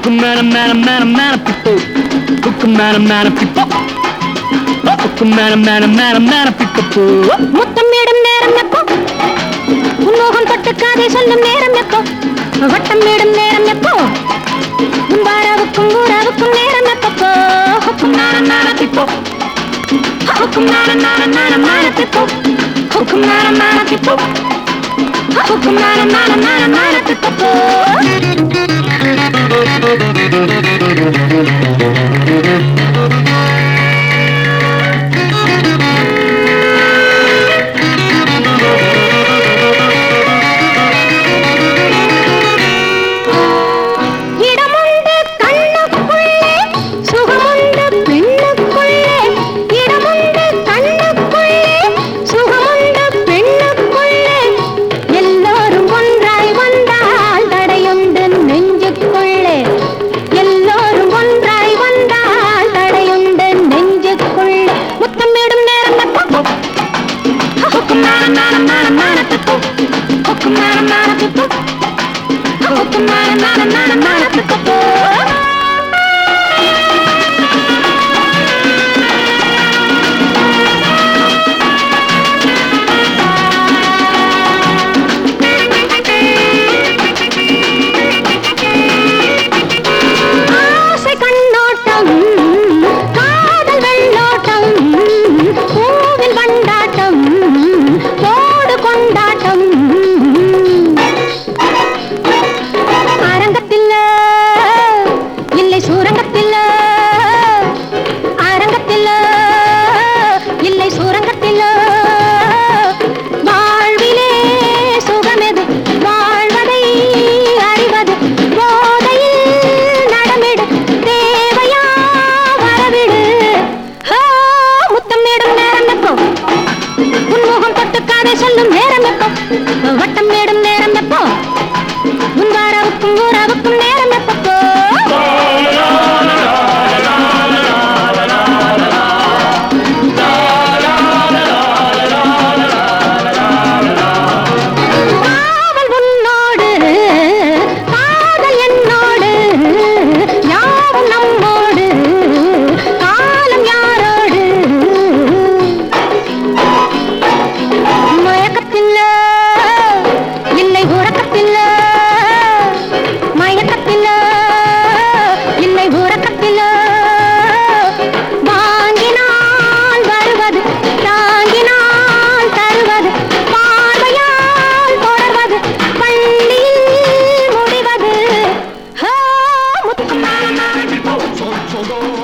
man, man, man, man, people. Hook man, man, people. Hook man, man, man, man, people. முத்தமிடும் நேரம் எப்போ உன்மோகம் தொட்டு காதை சொல்லும் நேரம் எப்போ வட்டமிடும் நேரம் எப்போ உன் வாராவுக்கும் ஊராவுக்கும் நேரம் எப்போ ஹுக்கும் நான நான பிப்போ ஹுக்கும் நான நான நான நான பிப்போ ஹுக்கும் நான நான பிப்போ ஹுக்கும் நான நான நான நான பிப்போ Thank you. Pokemon, Son, son,